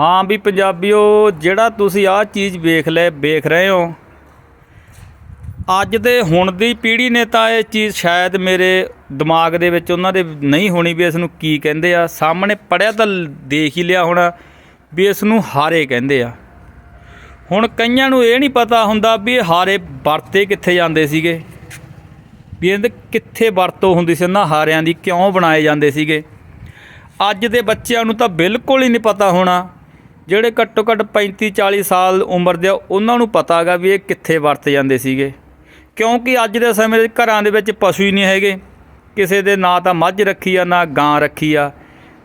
ਹਾਂ ਵੀ ਪੰਜਾਬੀਓ, ਜਿਹੜਾ ਤੁਸੀਂ ਆਹ ਚੀਜ਼ ਵੇਖ ਲੈ, ਵੇਖ ਰਹੇ ਹੋ। ਅੱਜ ਦੇ ਹੁਣ ਦੀ ਪੀੜ੍ਹੀ ਨੇ ਤਾਂ ਇਹ ਚੀਜ਼ ਸ਼ਾਇਦ ਮੇਰੇ ਦਿਮਾਗ ਦੇ ਵਿੱਚ ਉਹਨਾਂ ਦੇ ਨਹੀਂ ਹੋਣੀ ਵੀ ਇਸ ਨੂੰ ਕੀ ਕਹਿੰਦੇ ਆ। ਸਾਹਮਣੇ ਪੜਿਆ ਤਾਂ ਦੇਖ ਹੀ ਲਿਆ ਹੋਣਾ ਵੀ ਇਸ ਨੂੰ ਹਾਰੇ ਕਹਿੰਦੇ ਆ। ਹੁਣ ਕਈਆਂ ਨੂੰ ਇਹ ਨਹੀਂ ਪਤਾ ਹੁੰਦਾ ਵੀ ਇਹ ਹਾਰੇ ਵਰਤੇ ਕਿੱਥੇ ਜਾਂਦੇ ਸੀਗੇ। ਵੀ ਇਹਦੇ ਕਿੱਥੇ ਵਰਤੋਂ ਹੁੰਦੀ ਸੀ ਇਹਨਾਂ ਹਾਰਿਆਂ ਦੀ, ਕਿਉਂ ਬਣਾਏ ਜਾਂਦੇ ਸੀਗੇ। ਅੱਜ ਦੇ ਬੱਚਿਆਂ ਨੂੰ ਤਾਂ ਬਿਲਕੁਲ ਹੀ ਨਹੀਂ ਪਤਾ ਹੋਣਾ ਜਿਹੜੇ ਘੱਟੋ ਘੱਟ 35 40 ਸਾਲ ਉਮਰ ਦੇ ਆ, ਉਹਨਾਂ ਨੂੰ ਪਤਾ ਹੈਗਾ ਵੀ ਇਹ ਕਿੱਥੇ ਵਰਤੇ ਜਾਂਦੇ ਸੀਗੇ। ਕਿਉਂਕਿ ਅੱਜ ਦੇ ਸਮੇਂ ਦੇ ਘਰਾਂ ਦੇ ਵਿੱਚ ਪਸ਼ੂ ਹੀ ਨਹੀਂ ਹੈਗੇ। ਕਿਸੇ ਦੇ ਨਾ ਤਾਂ ਮੱਝ ਰੱਖੀ ਆ ਨਾ ਗਾਂ ਰੱਖੀ ਆ।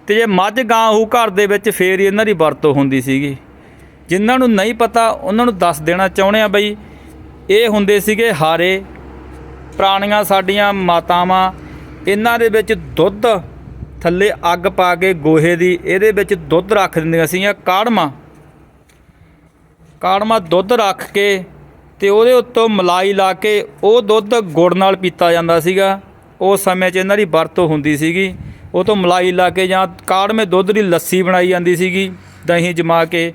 ਤੇ ਜੇ ਮੱਝ ਗਾਂ ਹੋਊ ਘਰ ਦੇ ਵਿੱਚ ਫੇਰ ਹੀ ਇਹਨਾਂ ਦੀ ਵਰਤੋਂ ਹੁੰਦੀ ਸੀਗੀ। ਜਿਨ੍ਹਾਂ ਨੂੰ ਨਹੀਂ ਪਤਾ ਉਹਨਾਂ ਨੂੰ ਦੱਸ ਦੇਣਾ ਚਾਹੁੰਦੇ ਆ ਬਈ ਇਹ ਹੁੰਦੇ ਸੀਗੇ ਹਾਰੇ ਪੁਰਾਣੀਆਂ ਸਾਡੀਆਂ ਮਾਤਾਵਾਂ ਇਹਨਾਂ ਦੇ ਵਿੱਚ ਦੁੱਧ ਥੱਲੇ ਅੱਗ ਪਾ ਕੇ ਗੋਹੇ ਦੀ, ਇਹਦੇ ਵਿੱਚ ਦੁੱਧ ਰੱਖ ਦਿੰਦੀਆਂ ਸੀਗੀਆਂ, ਕਾੜਮਾ। ਕਾੜਮਾ ਦੁੱਧ ਰੱਖ ਕੇ ਤੇ ਉਹਦੇ ਉੱਤੋਂ ਮਲਾਈ ਲਾ ਕੇ ਉਹ ਦੁੱਧ ਗੁੜ ਨਾਲ ਪੀਤਾ ਜਾਂਦਾ ਸੀਗਾ। ਉਸ ਸਮੇਂ 'ਚ ਇਹਨਾਂ ਦੀ ਵਰਤੋਂ ਹੁੰਦੀ ਸੀਗੀ। ਉਹ ਤੋਂ ਮਲਾਈ ਲਾ ਕੇ ਜਾਂ ਕਾੜਮੇ ਦੁੱਧ ਦੀ ਲੱਸੀ ਬਣਾਈ ਜਾਂਦੀ ਸੀਗੀ, ਦਹੀਂ ਜਮਾ ਕੇ।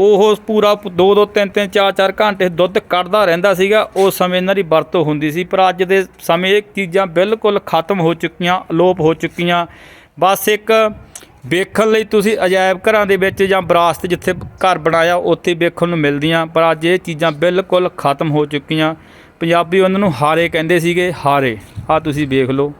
ਉਹ ਪੂਰਾ 2 2 3 3 4 4 ਘੰਟੇ ਦੁੱਧ ਕੱਢਦਾ ਰਹਿੰਦਾ ਸੀਗਾ। ਉਸ ਸਮੇਂ ਇਹਨਾਂ ਦੀ ਵਰਤੋਂ ਹੁੰਦੀ ਸੀ, ਪਰ ਅੱਜ ਦੇ ਸਮੇਂ ਇਹ ਚੀਜ਼ਾਂ ਬਿਲਕੁਲ ਖਤਮ ਹੋ ਚੁੱਕੀਆਂ, ਅਲੋਪ ਹੋ ਚੁੱਕੀਆਂ। ਬਸ ਇੱਕ ਵੇਖਣ ਲਈ ਤੁਸੀਂ ਅਜਾਇਬ ਘਰਾਂ ਦੇ ਵਿੱਚ ਜਾਂ ਵਿਰਾਸਤ ਜਿੱਥੇ ਘਰ ਬਣਾਇਆ, ਉੱਥੇ ਵੇਖਣ ਨੂੰ ਮਿਲਦੀਆਂ, ਪਰ ਅੱਜ ਇਹ ਚੀਜ਼ਾਂ ਬਿਲਕੁਲ ਖਤਮ ਹੋ ਚੁੱਕੀਆਂ। ਪੰਜਾਬੀ ਉਹਨਾਂ ਨੂੰ ਹਾਰੇ ਕਹਿੰਦੇ ਸੀਗੇ, ਹਾਰੇ। ਆ ਤੁਸੀਂ ਵੇਖ ਲਓ।